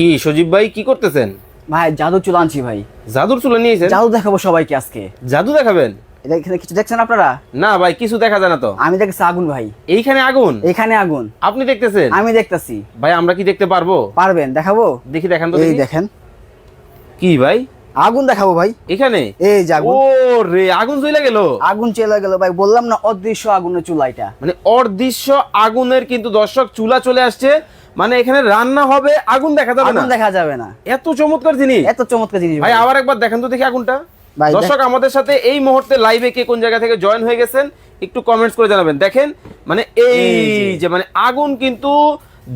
কি সজীব ভাই কি করতেছেন? ভাই জাদু চুল আনছি ভাই। জাদুর চুলা নিয়েছেন জাদু দেখাবো সবাইকে আজকে। জাদু দেখাবেন? এখানে কিছু দেখছেন আপনারা? না ভাই কিছু দেখা যায় না তো। আমি দেখছি আগুন ভাই। এইখানে আগুন? এখানে আগুন। আপনি দেখতেছেন? আমি দেখতাছি। ভাই আমরা কি দেখতে পারব? পারবেন দেখাবো? দেখি দেখান তো এই দেখি। দেখেন। কি ভাই? আগুন দেখাবো ভাই। এখানে? এই যে আগুন। ও রে আগুন জ্বলে গেল? আগুন চলে গেল ভাই বললাম না অদৃশ্য আগুনের চুলা এটা মানে অদৃশ্য আগুনের কিন্তু দর্শক চুলা চলে আসছে। মানে এখানে রান্না হবে আগুন দেখা যাবে না। দেখা যাবে না। এত চমৎকার জিনিস। এত চমৎকার জিনিস ভাই আবার একবার দেখেন তো দেখি আগুনটা। দর্শক আমাদের সাথে এই মুহূর্তে লাইভে কে কোন জায়গা থেকে জয়েন হয়ে গেছেন একটু কমেন্টস করে জানাবেন। দেখেন মানে এই। যে মানে আগুন কিন্তু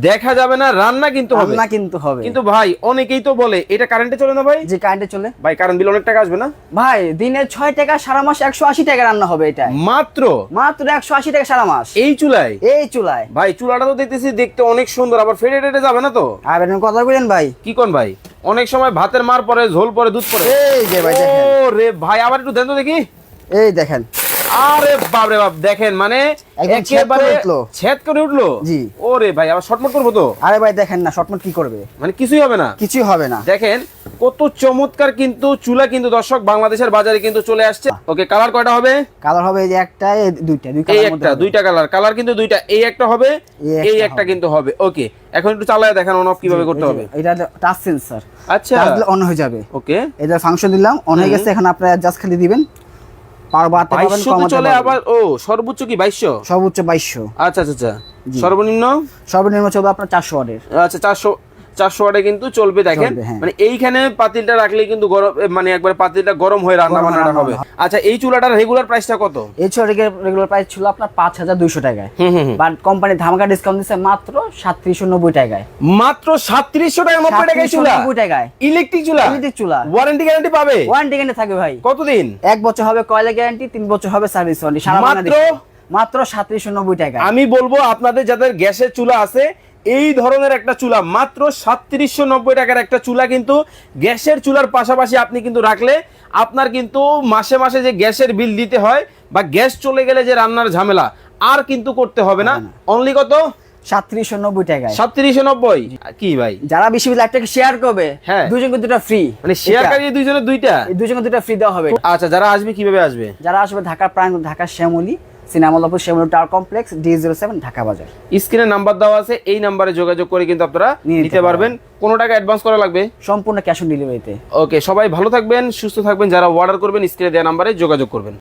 দেখা যাবে না রান্না কিন্তু হবে। রান্না কিন্তু হবে। কিন্তু ভাই অনেকেই তো বলে এটা কারেন্টে চলে না ভাই? যে কারেন্টে চলে। ভাই কারেন্ট বিল অনেক টাকা আসবে না? ভাই দিনে ছয় টাকা সারা মাস একশো আশি টাকা রান্না হবে এটা মাত্র? মাত্র একশো আশি টাকা সারা মাস। এই চুলায়? এই চুলায়। ভাই চুলাটা তো দেখতেছি দেখতে অনেক সুন্দর আবার ফেটে টেটে যাবে না তো? আর এরকম কথা বলেন ভাই। কি কোন ভাই? অনেক সময় ভাতের মার পরে ঝোল পরে দুধ পরে। এই যে ভাই দেখেন। ও রে ভাই আবার একটু দেন তো দেখি। এই দেখেন। আরে বাপ রে বাপ দেখেন মানে ছেদ করে উঠল। জি। ওরে ভাই আবার শর্টমট করব তো? আরে ভাই দেখেন না শর্টমট কি করবে? মানে কিছুই হবে না। কিছুই হবে না। দেখেন কত চমৎকার কিন্তু চুলা কিন্তু দর্শক বাংলাদেশের বাজারে কিন্তু চলে আসছে। ওকে কালার কয়টা হবে? কালার হবে যে একটা দুইটা এই একটা দুইটা কালার। কালার কিন্তু দুইটা এই একটা হবে এই একটা কিন্তু হবে। ওকে এখন একটু চালায় দেখেন অন অফ কীভাবে করতে হবে। এটা টাচ সেন্সর আচ্ছা। অন হয়ে যাবে। ওকে। এটা ফাংশন দিলাম অন হয়ে গেছে এখন আপনারা জাস্ট খালি দিবেন। বাড়তে পারবেন কমাতে চলে আবার ও সর্বোচ্চ কি বাইশশো? সর্বোচ্চ বাইশশো। আচ্ছা আচ্ছা আচ্ছা। সর্বনিম্ন? সর্বনিম্ন চলবে আপনার চারশো ওয়াটের। আচ্ছা চারশো চারশো ওয়াটে কিন্তু চলবে দেখেন। হ্যাঁ। মানে এইখানে পাতিলটা রাখলে কিন্তু গরম মানে একবার পাতিলটা গরম হয়ে রান্না বান্নাটা হবে। আচ্ছা এই চুলাটার রেগুলার প্রাইসটা কত? এই রেগুলার প্রাইস ছিল আপনার পাঁচ হাজার দুইশো টাকায়। বাট কোম্পানি ধামাকা ডিসকাউন্ট দিচ্ছে মাত্র সাতত্রিশশো নব্বই টাকায়। মাত্র সাতত্রিশশো টাকা নব্বই টাকায় 3790 চুলা? টাকায়। ইলেকট্রিক চুলা? ইলেকট্রিক চুলা। ওয়ারেন্টি গ্যারান্টি পাবে? ওয়ারেন্টি গ্যারান্টি থাকবে ভাই। কতদিন? এক বছর হবে কয়লা গ্যারান্টি তিন বছর হবে সার্ভিস ওয়ারেন্টি সারা মাত্র? মাত্র সাতত্রিশশো নব্বই টাকা আমি বলব আপনাদের যাদের গ্যাসের চুলা আছে এই ধরনের একটা চুলা মাত্র সাতত্রিশশো নব্বই টাকার একটা চুলা কিন্তু গ্যাসের চুলার পাশাপাশি আপনি কিন্তু রাখলে আপনার কিন্তু মাসে মাসে যে গ্যাসের বিল দিতে হয় বা গ্যাস চলে গেলে যে রান্নার ঝামেলা আর কিন্তু করতে হবে না। অনলি কত? সাতত্রিশশো নব্বই টাকায়। সাতত্রিশশো নব্বই? কি ভাই? যারা বেশি লাইভটাকে শেয়ার করবে হ্যাঁ। দুজনকে দুটো ফ্রি মানে শেয়ার কারিয়ে দুইজনের দুইটা? দুজনকে দুটো ফ্রি দেওয়া হবে। আচ্ছা যারা আসবে কীভাবে আসবে? যারা আসবে ঢাকার প্রাণ ঢাকার Shyamoli সিনেমালাপুর Shyamoli tower complex D zero seven Dhaka বাজার। স্ক্রিনে নাম্বার দেওয়া আছে এই নাম্বারে যোগাযোগ করে কিন্তু আপনারা নিতে পারবেন। কোনো টাকা অ্যাডভান্স করা লাগবে? সম্পূর্ণ ক্যাশ অন ডেলিভারিতে ওকে সবাই ভালো থাকবেন সুস্থ থাকবেন। যারা অর্ডার করবেন স্ক্রিনে দেওয়া নাম্বারে যোগাযোগ করবেন।